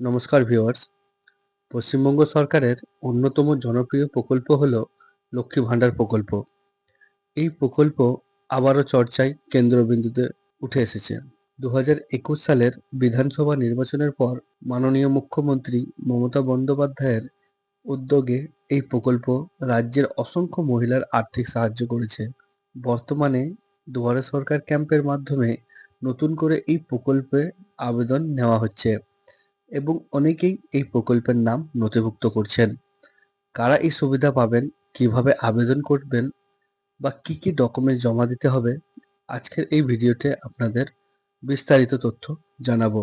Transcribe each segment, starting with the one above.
নমস্কার ভিউয়ার্স। পশ্চিমবঙ্গ সরকারের অন্যতম জনপ্রিয় প্রকল্প হল লক্ষ্মী ভাণ্ডার প্রকল্প। এই প্রকল্প আবারও চর্চায় কেন্দ্রবিন্দুতে উঠে এসেছে। দু সালের বিধানসভা নির্বাচনের পর মাননীয় মুখ্যমন্ত্রী মমতা বন্দ্যোপাধ্যায়ের উদ্যোগে এই প্রকল্প রাজ্যের অসংখ্য মহিলার আর্থিক সাহায্য করেছে। বর্তমানে দুয়ারে সরকার ক্যাম্পের মাধ্যমে নতুন করে এই প্রকল্পে আবেদন নেওয়া হচ্ছে। এবং অনেকেই এই প্রকল্পের নাম নথিভুক্ত করছেন। কারা এই সুবিধা পাবেন, কীভাবে আবেদন করবেন বা কি কি ডকুমেন্ট জমা দিতে হবে, আজকের এই ভিডিওতে আপনাদের বিস্তারিত তথ্য জানাব।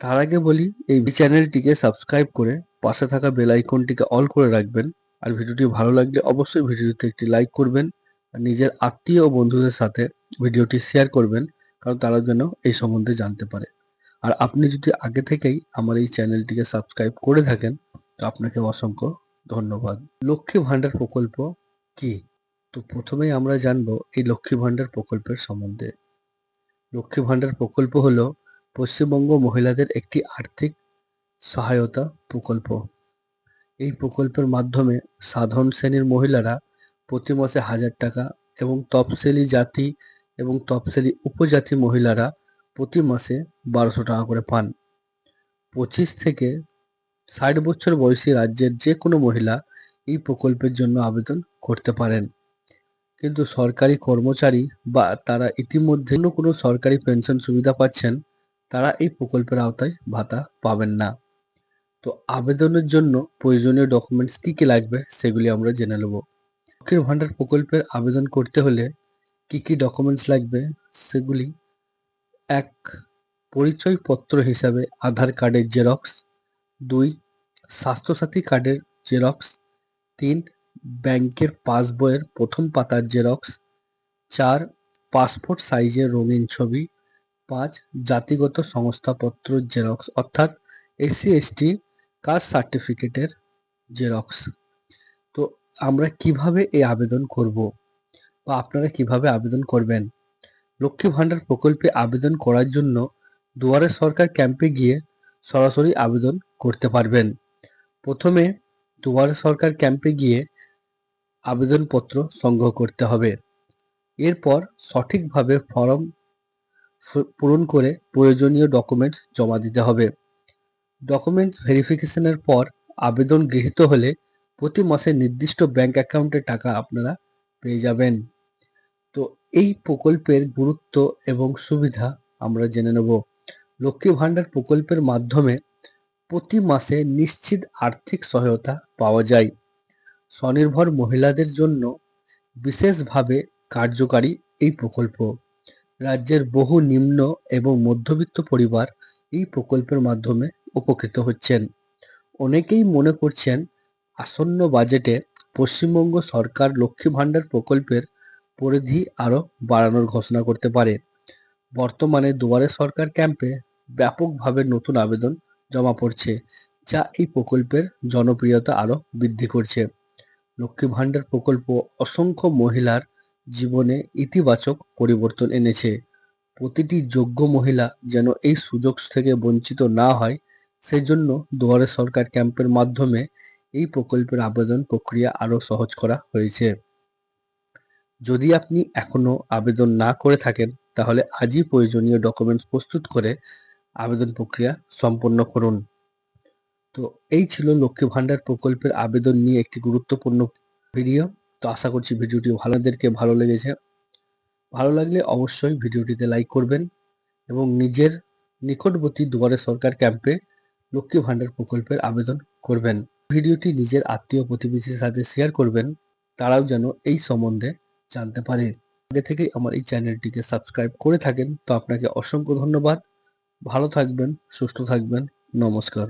তার আগে বলি, এই চ্যানেলটিকে সাবস্ক্রাইব করে পাশে থাকা বেল আইকনটিকে অল করে রাখবেন। আর ভিডিওটি ভালো লাগলে অবশ্যই ভিডিওতে একটি লাইক করবেন আর নিজের আত্মীয় ও বন্ধুদের সাথে ভিডিওটি শেয়ার করবেন, কারণ তারা যেন এই সম্বন্ধে জানতে পারে। আর আপনি যদি আগে থেকেই আমার এই চ্যানেলটিকে সাবস্ক্রাইব করে থাকেন, তো আপনাকে অসংখ্য ধন্যবাদ। লক্ষ্মী ভাণ্ডার প্রকল্প কি? তো প্রথমেই আমরা জানব এই লক্ষ্মী ভাণ্ডার প্রকল্পের সম্বন্ধে। লক্ষ্মী ভাণ্ডার প্রকল্প হল পশ্চিমবঙ্গ মহিলাদের একটি আর্থিক সহায়তা প্রকল্প। এই প্রকল্পের মাধ্যমে সাধারণ শ্রেণির মহিলারা প্রতি মাসে হাজার টাকা এবং তফসিলি জাতি এবং তফসিলি উপজাতি মহিলারা প্রতি মাসে বারোশো টাকা করে পান। পঁচিশ থেকে ষাট বছর বয়সী রাজ্যের যে কোনো মহিলা এই প্রকল্পের জন্য আবেদন করতে পারেন। কিন্তু সরকারি কর্মচারী বা তারা ইতিমধ্যে অন্য কোনো সরকারি পেনশন সুবিধা পাচ্ছেন, তারা এই প্রকল্পের আওতায় ভাতা পাবেন না। তো আবেদনের জন্য প্রয়োজনীয় ডকুমেন্টস কী কী লাগবে সেগুলি আমরা জেনে নেব। লক্ষ্মীর ভাণ্ডার প্রকল্পের আবেদন করতে হলে কি কি ডকুমেন্টস লাগবে সেগুলি এক পরিচয়পত্র হিসাবে আধার কার্ডের জেরক্স, দুই স্বাস্থ্যসাথী কার্ডের জেরক্স, তিন ব্যাংকের পাসবইয়ের প্রথম পাতার জেরক্স, চার পাসপোর্ট সাইজের রঙিন ছবি, পাঁচ জাতিগত সংস্থাপত্র জেরক্স, অর্থাৎ এসসি এসটি কাস্ট সার্টিফিকেটের জেরক্স। তো আমরা কীভাবে এই আবেদন করব বা আপনারা কীভাবে আবেদন করবেন? লক্ষ্মী ভাণ্ডার প্রকল্পে আবেদন করার জন্য দুয়ারে সরকার ক্যাম্পে গিয়ে সরাসরি আবেদন করতে পারবেন। প্রথমে দুয়ারে সরকার ক্যাম্পে গিয়ে আবেদনপত্র সংগ্রহ করতে হবে। এরপর সঠিকভাবে ফর্ম পূরণ করে প্রয়োজনীয় ডকুমেন্টস জমা দিতে হবে। ডকুমেন্ট ভেরিফিকেশনের পর আবেদন গৃহীত হলে প্রতি মাসে নির্দিষ্ট ব্যাংক অ্যাকাউন্টে টাকা আপনারা পেয়ে যাবেন। এই প্রকল্পের গুরুত্ব এবং সুবিধা আমরা জেনে নেব। লক্ষ্মী ভাণ্ডার প্রকল্পের মাধ্যমে প্রতি মাসে নিশ্চিত আর্থিক সহায়তা পাওয়া যায়। স্বনির্ভর মহিলাদের জন্য বিশেষভাবে কার্যকারী এই প্রকল্প। রাজ্যের বহু নিম্ন এবং মধ্যবিত্ত পরিবার এই প্রকল্পের মাধ্যমে উপকৃত হচ্ছেন। অনেকেই মনে করছেন, আসন্ন বাজেটে পশ্চিমবঙ্গ সরকার লক্ষ্মী ভাণ্ডার প্রকল্পের পরিধি আরও বাড়ানোর ঘোষণা করতে পারে। বর্তমানে দুয়ারে সরকার ক্যাম্পে ব্যাপকভাবে নতুন আবেদন জমা পড়ছে, যা এই প্রকল্পের জনপ্রিয়তা আরও বৃদ্ধি করছে। লক্ষ্মী ভাণ্ডার প্রকল্প অসংখ্য মহিলার জীবনে ইতিবাচক পরিবর্তন এনেছে। প্রতিটি যোগ্য মহিলা যেন এই সুযোগ থেকে বঞ্চিত না হয়, সেজন্য দুয়ারে সরকার ক্যাম্পের মাধ্যমে এই প্রকল্পের আবেদন প্রক্রিয়া আরও সহজ করা হয়েছে। যদি আপনি এখনও আবেদন না করে থাকেন, তাহলে আজই প্রয়োজনীয় ডকুমেন্টস প্রস্তুত করে আবেদন প্রক্রিয়া সম্পন্ন করুন। তো এই ছিল লক্ষ্মী ভাণ্ডার প্রকল্পের আবেদন নিয়ে একটি গুরুত্বপূর্ণ ভিডিও। তো আশা করছি ভিডিওটি ভালোদেরকে ভালো লেগেছে। ভালো লাগলে অবশ্যই ভিডিওটিতে লাইক করবেন এবং নিজের নিকটবর্তী দুয়ারে সরকার ক্যাম্পে লক্ষ্মী ভাণ্ডার প্রকল্পের আবেদন করবেন। ভিডিওটি নিজের আত্মীয় প্রতিবেশীর সাথে শেয়ার করবেন। তারাও যেন এই সম্বন্ধে জানতে পারে। আগে থেকেই আমার এই চ্যানেলটিকে সাবস্ক্রাইব করে থাকেন। তো আপনাকে অসংখ্য ধন্যবাদ। ভালো থাকবেন, সুস্থ থাকবেন। নমস্কার।